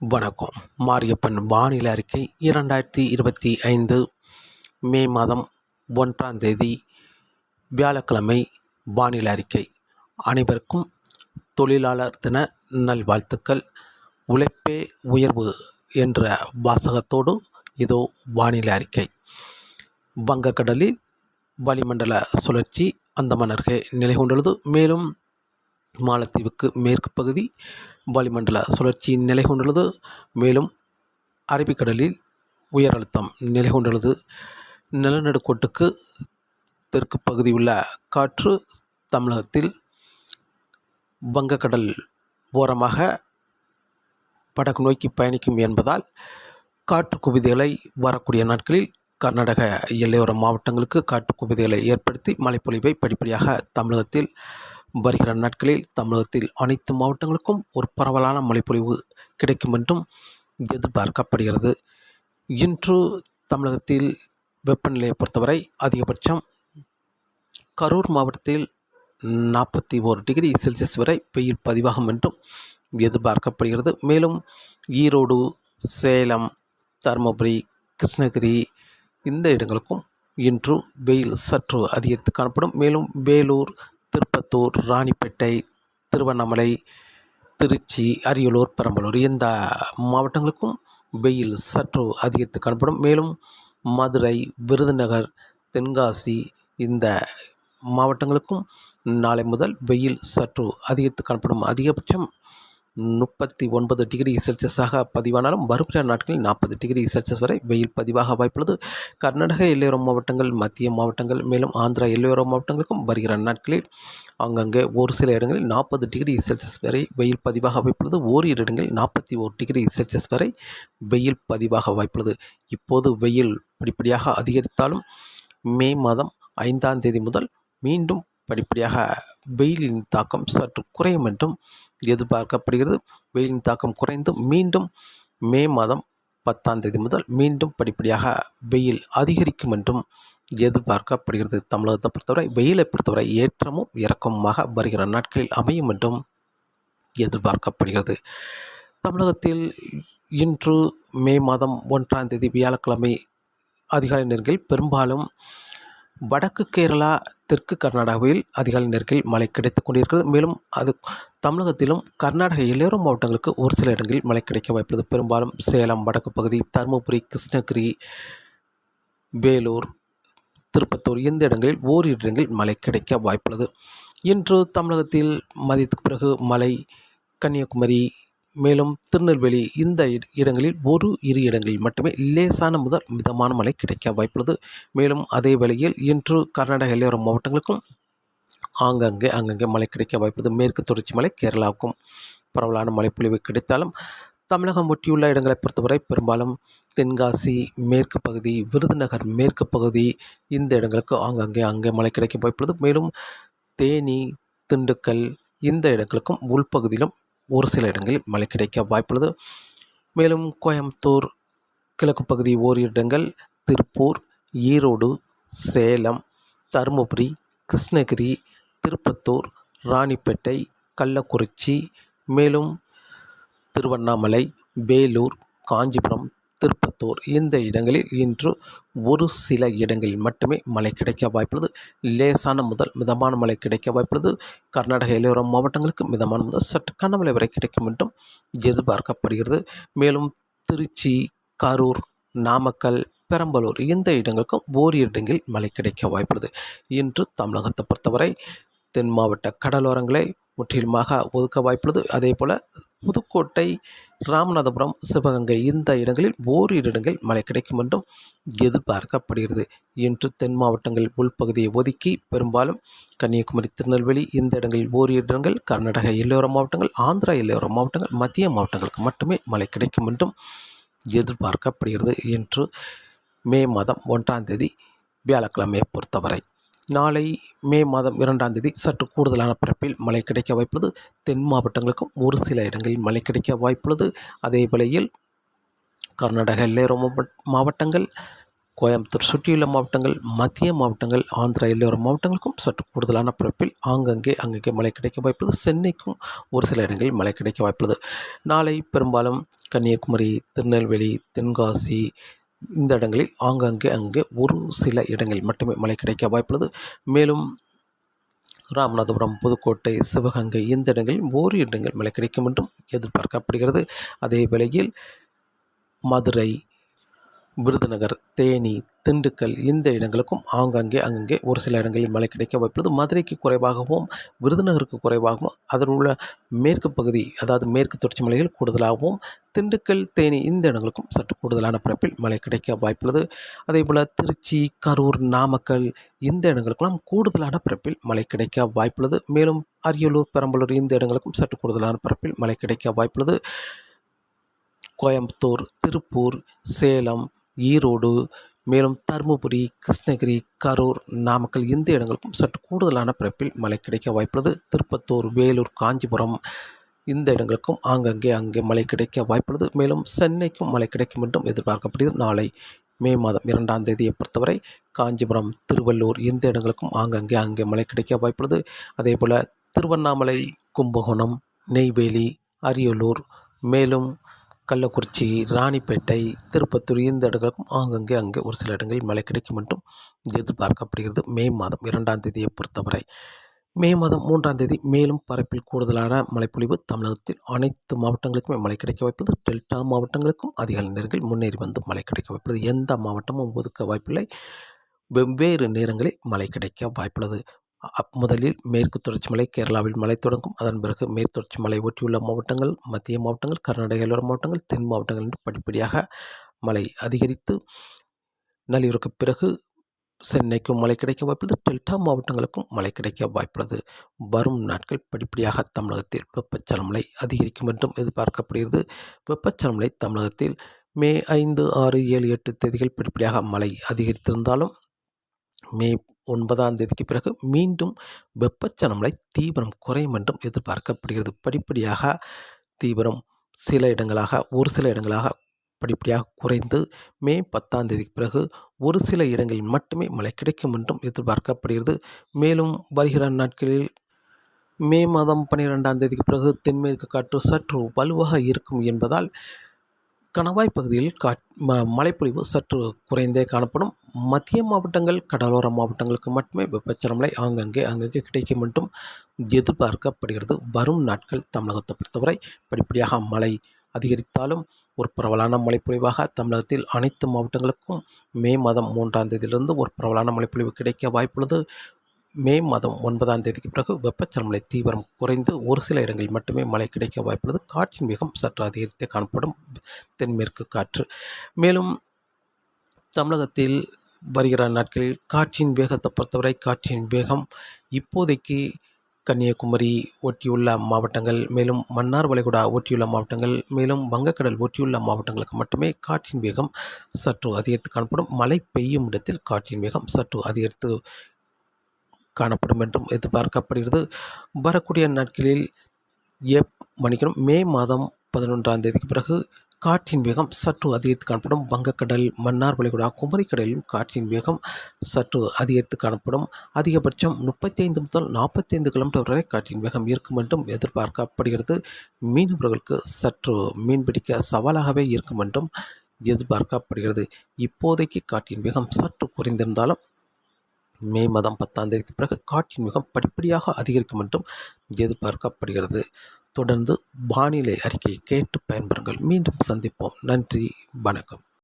வணக்கம். மாரியப்பன் வானிலை அறிக்கை இரண்டாயிரத்தி இருபத்தி ஐந்து மே மாதம் ஒன்றாம் தேதி வியாழக்கிழமை வானிலை அறிக்கை. அனைவருக்கும் தொழிலாளர் தின நல்வாழ்த்துக்கள். உழைப்பே உயர்வு என்ற வாசகத்தோடு இதோ வானிலை அறிக்கை. வங்கக்கடலில் வளிமண்டல சுழற்சி அந்தமன் அருகே நிலை கொண்டுள்ளது மேலும் மாலத்தீவுக்கு மேற்கு பகுதி வளிமண்டல சுழற்சி நிலை கொண்டுள்ளது. மேலும் அரபிக்கடலில் உயர் அழுத்தம் நிலை கொண்டுள்ளது. நிலநடுக்கோட்டுக்கு தெற்கு பகுதி உள்ள காற்று தமிழகத்தில் வங்கக்கடல் ஓரமாக வடக்கு நோக்கி பயணிக்கும் என்பதால் காற்று குவிதைகளை வரக்கூடிய நாட்களில் கர்நாடக எல்லையோர மாவட்டங்களுக்கு காற்று குவிதைகளை ஏற்படுத்தி மழைப்பொழிவை படிப்படியாக தமிழகத்தில் வருகிற நாட்களில் தமிழகத்தில் அனைத்து மாவட்டங்களுக்கும் ஒரு பரவலான மழைப்பொழிவு கிடைக்கும் என்றும் எதிர்பார்க்கப்படுகிறது. இன்று தமிழகத்தில் வெப்பநிலையை பொறுத்தவரை அதிகபட்சம் கரூர் மாவட்டத்தில் நாற்பத்தி ஓரு டிகிரி செல்சியஸ் வரை வெயில் பதிவாகும் என்றும் எதிர்பார்க்கப்படுகிறது. மேலும் ஈரோடு சேலம் தருமபுரி கிருஷ்ணகிரி இந்த இடங்களுக்கும் இன்று வெயில் சற்று அதிகரித்து காணப்படும். மேலும் வேலூர் திருப்பத்தூர் ராணிப்பேட்டை திருவண்ணாமலை திருச்சி அரியலூர் பெரம்பலூர் இந்த மாவட்டங்களுக்கும் வெயில் சற்று அதிகரித்து காணப்படும். மேலும் மதுரை விருதுநகர் தென்காசி இந்த மாவட்டங்களுக்கும் நாளை முதல் வெயில் சற்று அதிகரித்து காணப்படும். அதிகபட்சம் முப்பத்தி ஒன்பது டிகிரி செல்சியஸாக பதிவானாலும் வருகிற நாட்களில் நாற்பது டிகிரி செல்சியஸ் வரை வெயில் பதிவாக வாய்ப்புள்ளது. கர்நாடக எல்லையோர மாவட்டங்கள் மத்திய மாவட்டங்கள் மேலும் ஆந்திரா எல்லையோர மாவட்டங்களுக்கும் வருகிற நாட்களில் அங்கங்கே ஒரு சில இடங்களில் நாற்பது டிகிரி செல்சியஸ் வரை வெயில் பதிவாக வாய்ப்புள்ளது. ஓரிரு இடங்களில் நாற்பத்தி ஓரு டிகிரி செல்சியஸ் வரை வெயில் பதிவாக வாய்ப்புள்ளது. இப்போது வெயில் படிப்படியாக அதிகரித்தாலும் மே மாதம் ஐந்தாம் தேதி முதல் மீண்டும் படிப்படியாக வெயிலின் தாக்கம் சற்று குறையும் என்றும் எதிர்பார்க்கப்படுகிறது. வெயிலின் தாக்கம் குறைந்து மீண்டும் மே மாதம் பத்தாம் தேதி முதல் மீண்டும் படிப்படியாக வெயில் அதிகரிக்கும் என்றும் எதிர்பார்க்கப்படுகிறது. தமிழகத்தை பொறுத்தவரை வெயிலை பொறுத்தவரை ஏற்றமும் இறக்கமுமாக வருகிற நாட்களில் அமையும் என்றும் எதிர்பார்க்கப்படுகிறது. தமிழகத்தில் இன்று மே மாதம் ஒன்றாம் தேதி வியாழக்கிழமை அதிகாலை நேரங்களில் பெரும்பாலும் வடக்கு கேரளா தெற்கு கர்நாடகாவில் அதிகாலை நேரத்தில் மழை கிடைத்து கொண்டிருக்கிறது. மேலும் அது தமிழகத்திலும் கர்நாடக எல்லையோர மாவட்டங்களுக்கு ஒரு சில இடங்களில் மழை கிடைக்க வாய்ப்புள்ளது. பெரும்பாலும் சேலம் வடக்கு பகுதி தருமபுரி கிருஷ்ணகிரி வேலூர் திருப்பத்தூர் இந்த இடங்களில் ஓரிரு இடங்களில் மழை கிடைக்க வாய்ப்புள்ளது. இன்று தமிழகத்தில் மதியத்துக்கு பிறகு மழை கன்னியாகுமரி மேலும் திருநெல்வேலி இந்த இடங்களில் ஒரு இரு இடங்களில் மட்டுமே லேசான முதல் மிதமான மழை கிடைக்க வாய்ப்புள்ளது. மேலும் அதே வேளையில் இன்று கர்நாடக எல்லையோர மாவட்டங்களுக்கும் ஆங்கங்கே அங்கங்கே மழை கிடைக்க வாய்ப்புள்ளது. மேற்கு தொடர்ச்சி மலை கேரளாவுக்கும் பரவலான மழைப்பொழிவு கிடைத்தாலும் தமிழகம் ஒட்டியுள்ள இடங்களை பொறுத்தவரை பெரும்பாலும் தென்காசி மேற்கு பகுதி விருதுநகர் மேற்கு பகுதி இந்த இடங்களுக்கு ஆங்கங்கே அங்கே மழை கிடைக்க வாய்ப்புள்ளது. மேலும் தேனி திண்டுக்கல் இந்த இடங்களுக்கும் உள்பகுதியிலும் ஒரு சில இடங்களில் மழை கிடைக்க வாய்ப்புள்ளது. மேலும் கோயம்புத்தூர் கிழக்கு பகுதி ஓரிரு இடங்கள் திருப்பூர் ஈரோடு சேலம் தருமபுரி கிருஷ்ணகிரி திருப்பத்தூர் ராணிப்பேட்டை கள்ளக்குறிச்சி மேலும் திருவண்ணாமலை வேலூர் காஞ்சிபுரம் திருப்பத்தூர். இந்த இடங்களில் இன்று ஒரு சில இடங்களில் மட்டுமே மழை கிடைக்க வாய்ப்புள்ளது. லேசான முதல் மிதமான மழை கிடைக்க வாய்ப்புள்ளது. கர்நாடக எல்லையோர மாவட்டங்களுக்கு மிதமான முதல் சற்று கனமழை வரை கிடைக்கும் என்றும் எதிர்பார்க்கப்படுகிறது. மேலும் திருச்சி கரூர் நாமக்கல் பெரம்பலூர் இந்த இடங்களுக்கும் ஓரிரு இடங்களில் மழை கிடைக்க வாய்ப்புள்ளது. இன்று தமிழகத்தை பொறுத்தவரை தென் மாவட்ட கடலோரங்களை முற்றிலுமாக ஒதுக்க வாய்ப்புள்ளது. அதே போல் புதுக்கோட்டை ராமநாதபுரம் சிவகங்கை இந்த இடங்களில் ஓரிரு இடங்கள் மழை கிடைக்கும் என்றும் எதிர்பார்க்கப்படுகிறது. இன்று தென் மாவட்டங்கள் உள்பகுதியை ஒதுக்கி பெரும்பாலும் கன்னியாகுமரி திருநெல்வேலி இந்த இடங்களில் ஓரிரு இடங்கள் கர்நாடக எல்லையோர மாவட்டங்கள் ஆந்திரா எல்லையோர மாவட்டங்கள் மத்திய மாவட்டங்களுக்கு மட்டுமே மழை கிடைக்கும் என்றும் எதிர்பார்க்கப்படுகிறது. என்று மே மாதம் ஒன்றாம் தேதி வியாழக்கிழமையை பொறுத்தவரை. நாளை மே மாதம் இரண்டாம் தேதி சற்று கூடுதலான பரப்பில் மழை கிடைக்க வாய்ப்புள்ளது. தென் மாவட்டங்களுக்கும் ஒரு சில இடங்களில் மழை கிடைக்க வாய்ப்புள்ளது. அதே வேளையில் கர்நாடக எல்லையோர மாவட்டங்கள் கோயம்புத்தூர் சுற்றியுள்ள மாவட்டங்கள் மத்திய மாவட்டங்கள் ஆந்திரா எல்லையோர மாவட்டங்களுக்கும் சற்று கூடுதலான பிறப்பில் ஆங்கங்கே அங்கங்கே மழை கிடைக்க வாய்ப்புள்ளது. சென்னைக்கும் ஒரு சில இடங்களில் மழை கிடைக்க வாய்ப்புள்ளது. நாளை பெரும்பாலும் கன்னியாகுமரி திருநெல்வேலி தென்காசி இந்த இடங்களில் ஆங்காங்கே அங்கே ஒரு சில இடங்களில் மட்டுமே மழை கிடைக்க வாய்ப்புள்ளது. மேலும் ராமநாதபுரம் புதுக்கோட்டை சிவகங்கை இந்த இடங்களில் ஓரிரு இடங்கள் மழை கிடைக்கும் என்றும் எதிர்பார்க்கப்படுகிறது. அதே வேளையில் மதுரை விருதுநகர் தேனி திண்டுக்கல் இந்த இடங்களுக்கும் ஆங்காங்கே அங்கங்கே ஒரு சில இடங்களில் மழை கிடைக்க வாய்ப்புள்ளது. மதுரைக்கு குறைவாகவும் விருதுநகருக்கு குறைவாகவும் அதில் உள்ள மேற்கு பகுதி அதாவது மேற்கு தொடர்ச்சி மலைகள் கூடுதலாகவும் திண்டுக்கல் தேனி இந்த இடங்களுக்கும் சற்று கூடுதலான பிறப்பில் மழை கிடைக்க வாய்ப்புள்ளது. அதே போல் திருச்சி கரூர் நாமக்கல் இந்த இடங்களுக்கெல்லாம் கூடுதலான பிறப்பில் மழை கிடைக்க வாய்ப்புள்ளது. மேலும் அரியலூர் பெரம்பலூர் இந்த இடங்களுக்கும் சற்று கூடுதலான பரப்பில் மழை கிடைக்க வாய்ப்புள்ளது. கோயம்புத்தூர் திருப்பூர் சேலம் ஈரோடு மேலும் தருமபுரி கிருஷ்ணகிரி கரூர் நாமக்கல் இந்த இடங்களுக்கும் சற்று கூடுதலான பிறப்பில் மழை கிடைக்க வாய்ப்புள்ளது. திருப்பத்தூர் வேலூர் காஞ்சிபுரம் இந்த இடங்களுக்கும் ஆங்கங்கே அங்கே மழை கிடைக்க வாய்ப்புள்ளது. மேலும் சென்னைக்கும் மழை கிடைக்கும் என்றும் எதிர்பார்க்கப்படுகிறது. நாளை மே மாதம் இரண்டாம் தேதியை பொறுத்தவரை காஞ்சிபுரம் திருவள்ளூர் இந்த இடங்களுக்கும் ஆங்கங்கே அங்கே மழை கிடைக்க வாய்ப்புள்ளது. அதே போல் திருவண்ணாமலை கும்பகோணம் நெய்வேலி அரியலூர் மேலும் கள்ளக்குறிச்சி ராணிப்பேட்டை திருப்பத்தூர் இந்த இடங்களுக்கும் ஆங்கங்கே அங்கே ஒரு சில இடங்களில் மழை கிடைக்கும் என்றும் எதிர்பார்க்கப்படுகிறது. மே மாதம் இரண்டாம் தேதியை பொறுத்தவரை. மே மாதம் மூன்றாம் தேதி மேலும் பரப்பில் கூடுதலான மழைப்பொழிவு தமிழகத்தில் அனைத்து மாவட்டங்களுக்குமே மழை கிடைக்க வாய்ப்பது டெல்டா மாவட்டங்களுக்கும் அதிக நேரங்களில் முன்னேறி வந்து மழை கிடைக்க வாய்ப்பது எந்த மாவட்டமும் ஒதுக்க வாய்ப்பில்லை. வெவ்வேறு நேரங்களில் மழை கிடைக்க வாய்ப்புள்ளது. அப் முதலில் மேற்கு தொடர்ச்சி மலை கேரளாவில் மழை தொடங்கும். அதன் பிறகு மேற்கு தொடர்ச்சி மலை ஒட்டியுள்ள மாவட்டங்கள் மத்திய மாவட்டங்கள் கர்நாடக எல்லோர மாவட்டங்கள் தென் மாவட்டங்கள் என்று படிப்படியாக மழை அதிகரித்து நள்ளிரவுக்கு பிறகு சென்னைக்கும் மழை கிடைக்க வாய்ப்புள்ளது. டெல்டா மாவட்டங்களுக்கும் மழை கிடைக்க வாய்ப்புள்ளது. வரும் நாட்கள் படிப்படியாக தமிழகத்தில் வெப்பச்சலமலை அதிகரிக்கும் என்றும் எதிர்பார்க்கப்படுகிறது. வெப்பச்சலமலை தமிழகத்தில் மே ஐந்து ஆறு ஏழு எட்டு தேதிகள் படிப்படியாக மழை அதிகரித்திருந்தாலும் மே ஒன்பதாம் தேதிக்கு பிறகு மீண்டும் வெப்பச்சலமலை தீவிரம் குறையும் என்றும் எதிர்பார்க்கப்படுகிறது. படிப்படியாக தீவிரம் சில இடங்களாக ஒரு சில இடங்களாக படிப்படியாக குறைந்து மே பத்தாம் தேதிக்கு பிறகு ஒரு சில இடங்களில் மட்டுமே மழை கிடைக்கும் என்றும் எதிர்பார்க்கப்படுகிறது. மேலும் வருகிற நாட்களில் மே மாதம் பன்னிரெண்டாம் தேதிக்கு பிறகு தென்மேற்கு காற்று சற்று வலுவாக இருக்கும் என்பதால் கணவாய் பகுதியில் காட் ம மழைப்பொழிவு சற்று குறைந்தே காணப்படும். மத்திய மாவட்டங்கள் கடலோர மாவட்டங்களுக்கு மட்டுமே வெப்பச்சலமலை ஆங்கங்கே அங்கங்கே கிடைக்கும் என்றும் எதிர்பார்க்கப்படுகிறது. வரும் நாட்கள் தமிழகத்தை பொறுத்தவரை படிப்படியாக மழை அதிகரித்தாலும் ஒரு பரவலான மழைப்பொழிவாக தமிழகத்தில் அனைத்து மாவட்டங்களுக்கும் மே மாதம் மூன்றாம் தேதியிலிருந்து ஒரு பரவலான மழைப்பொழிவு கிடைக்க வாய்ப்புள்ளது. மே மாதம் ஒன்பதாம் தேதிக்கு பிறகு வெப்பச்சலமலை தீவிரம் குறைந்து ஒரு சில இடங்களில் மட்டுமே மழை கிடைக்க வாய்ப்புள்ளது. காற்றின் வேகம் சற்று அதிகரித்து காணப்படும் தென்மேற்கு காற்று. மேலும் தமிழகத்தில் வருகிற நாட்களில் காற்றின் வேகத்தை பொறுத்தவரை காற்றின் வேகம் இப்போதைக்கு கன்னியாகுமரி ஒட்டியுள்ள மாவட்டங்கள் மேலும் மன்னார் வளைகுடா ஒட்டியுள்ள மாவட்டங்கள் மேலும் வங்கக்கடல் ஒட்டியுள்ள மாவட்டங்களுக்கு மட்டுமே காற்றின் வேகம் சற்று அதிகரித்து காணப்படும். மழை பெய்யும் இடத்தில் காற்றின் வேகம் சற்று அதிகரித்து காணப்படும் என்றும் எதிர்பார்க்கப்படுகிறது. வரக்கூடிய நாட்களில் எப் மணிக்கணும் மே மாதம் பதினொன்றாம் தேதிக்கு பிறகு காற்றின் வேகம் சற்று அதிகரித்து காணப்படும். வங்கக்கடல் மன்னார் வளைகுடா குமரிக்கடலிலும் காற்றின் வேகம் சற்று அதிகரித்து காணப்படும். அதிகபட்சம் முப்பத்தி ஐந்து முதல் நாற்பத்தைந்து கிலோமீட்டர் வரை காற்றின் வேகம் இருக்கும் என்றும் எதிர்பார்க்கப்படுகிறது. மீனவர்களுக்கு சற்று மீன்பிடிக்க சவாலாகவே இருக்கும் என்றும் எதிர்பார்க்கப்படுகிறது. இப்போதைக்கு காற்றின் வேகம் சற்று குறைந்திருந்தாலும் மே மாதம் பத்தாம் தேதிக்கு பிறகு காற்றின் வேகம் படிப்படியாக அதிகரிக்கும் என்றும் எதிர்பார்க்கப்படுகிறது. தொடர்ந்து வானிலை அறிக்கையை கேட்டு பயன்பெறுங்கள். மீண்டும் சந்திப்போம். நன்றி. வணக்கம்.